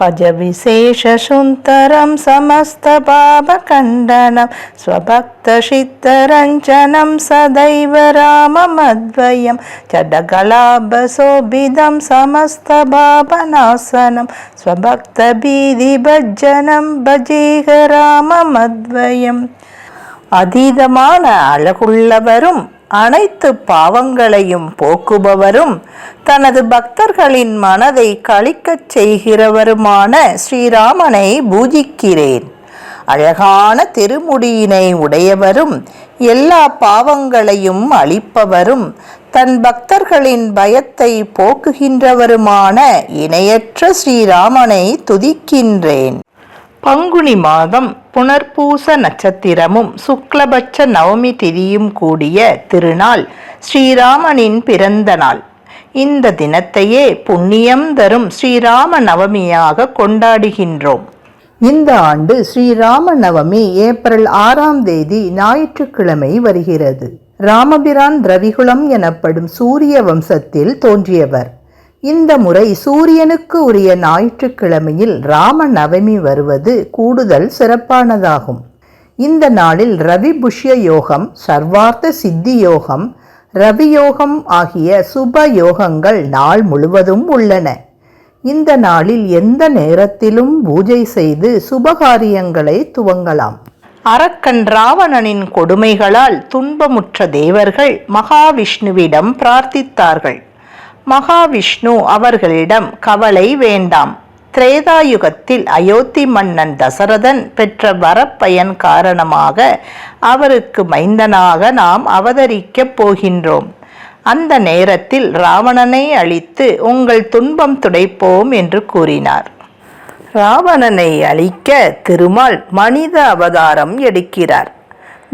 भजविशेषसुन्दरं समस्तपापखण्डनं स्वभक्तशित्तरञ्जनं सदैव राममद्वयं चडकलाभशोभितं समस्तपापनाशनं स्वभक्तभीतिभज्जनं भजेह ராமமத்வயம் அதீதமான அழகுள்ளவரும் அனைத்து பாவங்களையும் போக்குபவரும் தனது பக்தர்களின் மனதை களிக்கச் செய்கிறவருமான ஸ்ரீராமனை பூஜிக்கிறேன். அழகான திருமுடியினை உடையவரும் எல்லா பாவங்களையும் அளிப்பவரும் தன் பக்தர்களின் பயத்தை போக்குகின்றவருமான இணையற்ற ஸ்ரீராமனை துதிக்கின்றேன். பங்குனி மாதம் புனர்பூச நட்சத்திரமும் சுக்லபட்ச நவமி திதியும் கூடிய திருநாள் ஸ்ரீராமனின் பிறந்த நாள். இந்த தினத்தையே புண்ணியம் தரும் ஸ்ரீராம நவமியாக கொண்டாடுகின்றோம். இந்த ஆண்டு ஸ்ரீராம நவமி ஏப்ரல் ஆறாம் தேதி ஞாயிற்றுக்கிழமை வருகிறது. ராமபிரான் ரவிகுலம் எனப்படும் சூரிய வம்சத்தில் தோன்றியவர். இந்த முறை சூரியனுக்கு உரிய ஞாயிற்றுக்கிழமையில் ராம நவமி வருவது கூடுதல் சிறப்பானதாகும். இந்த நாளில் ரவி புஷ்ய யோகம் சர்வார்த்த சித்தி யோகம் ரவி யோகம் ஆகிய சுப யோகங்கள் நாள் முழுவதும் உள்ளன. இந்த நாளில் எந்த நேரத்திலும் பூஜை செய்து சுபகாரியங்களை துவங்கலாம். அரக்கன் ராவணனின் கொடுமைகளால் துன்பமுற்ற தேவர்கள் மகாவிஷ்ணுவிடம் பிரார்த்தித்தார்கள். மகாவிஷ்ணு அவர்களிடம் கவலை வேண்டாம். திரேதாயுகத்தில் அயோத்தி மன்னன் தசரதன் பெற்ற வரப்பயன் காரணமாக அவருக்கு மைந்தனாக நாம் அவதரிக்கப் போகின்றோம். அந்த நேரத்தில் ராவணனை அழித்து உங்கள் துன்பம் துடைப்போம் என்று கூறினார். ராவணனை அழிக்க திருமால் மனித அவதாரம் எடுக்கிறார்.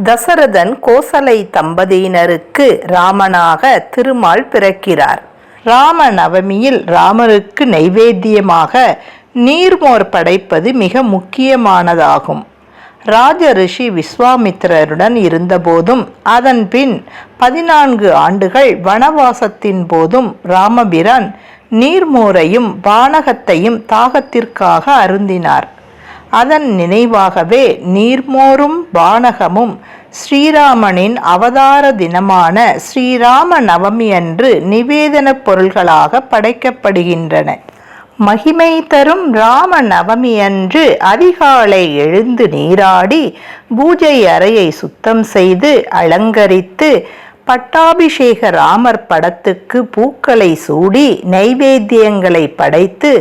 தசரதன் கோசலை தம்பதியினருக்கு ராமனாக திருமால் பிறக்கிறார். ராம நவமியில் ராமருக்கு நைவேத்தியமாக நீர்மோர் படைப்பது மிக முக்கியமானதாகும். ராஜ ரிஷி விஸ்வாமித்திரருடன் இருந்தபோதும் அதன் பின் பதினான்கு ஆண்டுகள் வனவாசத்தின் போதும் ராமபிரான் நீர்மோரையும் பானகத்தையும் தாகத்திற்காக அருந்தினார். அதன் நினைவாகவே நீர்மோரும் பானகமும் ஸ்ரீராமனின் அவதார தினமான ஸ்ரீராம நவமி அன்று நிவேதன பொருள்களாக படைக்கப்படுகின்றன. மகிமை தரும் ராம நவமி அன்று அதிகாலை எழுந்து நீராடி பூஜை அறையை சுத்தம் செய்து அலங்கரித்து பட்டாபிஷேக ராமர் படத்துக்கு பூக்களை சூடி நைவேத்தியங்களை படைத்து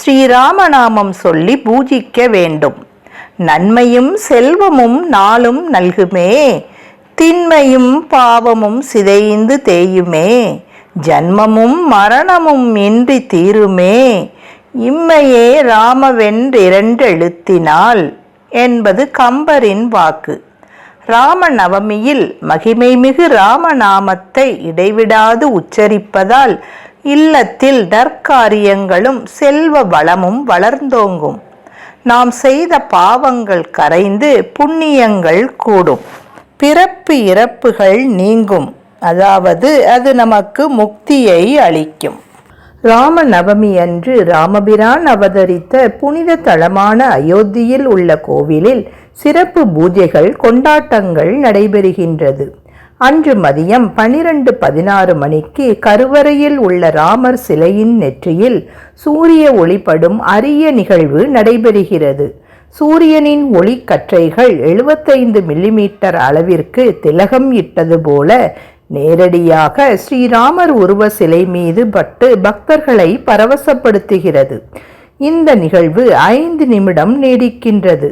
ஸ்ரீராமநாமம் சொல்லி பூஜிக்க வேண்டும். நன்மையும் செல்வமும் நாளும் நல்குமே. திண்மையும் பாவமும் சிதைந்து தேயுமே. ஜன்மமும் மரணமும் இன்றி தீருமே. இம்மையே ராமவென்றிரண்டெழுத்தினால் என்பது கம்பரின் வாக்கு. ராம நவமியில் மகிமைமிகு ராமநாமத்தை இடைவிடாது உச்சரிப்பதால் இல்லத்தில் நற்காரியங்களும் செல்வ வளமும் வளர்ந்தோங்கும். நாம் செய்த பாவங்கள் கரைந்து புண்ணியங்கள் கூடும். பிறப்பு இறப்புகள் நீங்கும். அதாவது அது நமக்கு முக்தியை அளிக்கும். ராம நவமி அன்று ராமபிரான் அவதரித்த புனித தலமான அயோத்தியில் உள்ள கோவிலில் சிறப்பு பூஜைகள் கொண்டாட்டங்கள் நடைபெறுகின்றது. அன்று மதியம் பனிரெண்டு பதினாறு மணிக்கு கருவறையில் உள்ள ராமர் சிலையின் நெற்றியில் சூரிய ஒளிப்படும் அரிய நிகழ்வு நடைபெறுகிறது. சூரியனின் ஒளிக்கற்றைகள் எழுபத்தைந்து மில்லிமீட்டர் அளவிற்கு திலகம் இட்டது போல நேரடியாக ஸ்ரீராமர் உருவ சிலை மீது பட்டு பக்தர்களை பரவசப்படுத்துகிறது. இந்த நிகழ்வு ஐந்து நிமிடம் நீடிக்கின்றது.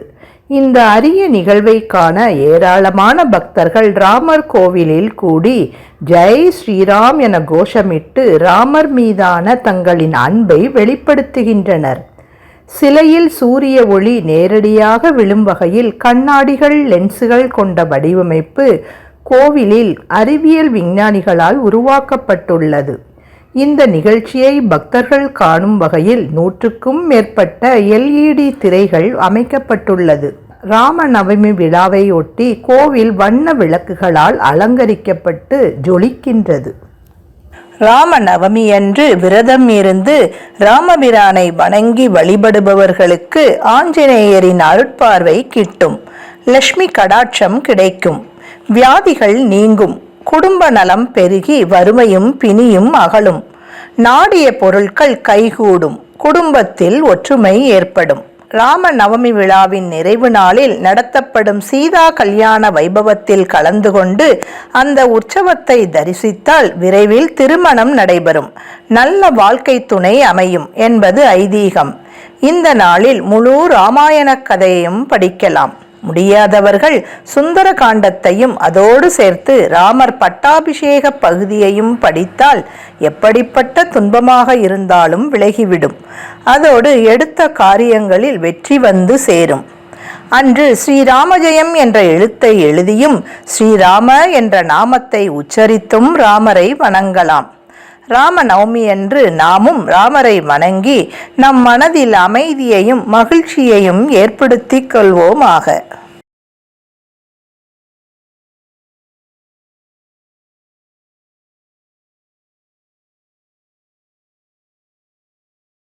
இந்த அரிய நிகழ்வை காண ஏராளமான பக்தர்கள் ராமர் கோவிலில் கூடி ஜெய் ஸ்ரீராம் என கோஷமிட்டு ராமர் மீதான தங்களின் அன்பை வெளிப்படுத்துகின்றனர். சிலையில் சூரிய ஒளி நேரடியாக விழும் வகையில் கண்ணாடிகள் லென்ஸுகள் கொண்ட வடிவமைப்பு கோவிலில் அறிவியல் விஞ்ஞானிகளால் உருவாக்கப்பட்டுள்ளது. இந்த நிகழ்ச்சியை பக்தர்கள் காணும் வகையில் நூற்றுக்கும் மேற்பட்ட எல்இடி திரைகள் அமைக்கப்பட்டுள்ளது. ராம நவமி விழாவையொட்டி கோவில் வண்ண விளக்குகளால் அலங்கரிக்கப்பட்டு ஜொலிக்கின்றது. ராமநவமி அன்று விரதம் இருந்து ராமபிரானை வணங்கி வழிபடுபவர்களுக்கு ஆஞ்சநேயரின் அருட்பார்வை கிட்டும். லட்சுமி கடாட்சம் கிடைக்கும். வியாதிகள் நீங்கும். குடும்ப நலம் பெருகி வறுமையும் பிணியும் அகலும். நாடிய பொருட்கள் கைகூடும். குடும்பத்தில் ஒற்றுமை ஏற்படும். ராம நவமி விழாவின் நிறைவு நாளில் நடத்தப்படும் சீதா கல்யாண வைபவத்தில் கலந்து கொண்டு அந்த உற்சவத்தை தரிசித்தால் விரைவில் திருமணம் நடைபெறும். நல்ல வாழ்க்கை துணை அமையும் என்பது ஐதீகம். இந்த நாளில் முழு ராமாயண கதையையும் படிக்கலாம். முடியாதவர்கள் சுந்தர காண்டத்தையும் அதோடு சேர்த்து ராமர் பட்டாபிஷேக பகுதியையும் படித்தால் எப்படிப்பட்ட துன்பமாக இருந்தாலும் விலகிவிடும். அதோடு எடுத்த காரியங்களில் வெற்றி வந்து சேரும். அன்று ஸ்ரீராமஜெயம் என்ற எழுத்தை எழுதியும் ஸ்ரீராம என்ற நாமத்தை உச்சரித்தும் ராமரை வணங்கலாம். ராம நவமி அன்று நாமும் ராமரை வணங்கி நம் மனதில் அமைதியையும் மகிழ்ச்சியையும் ஏற்படுத்திக் கொள்வோமாக.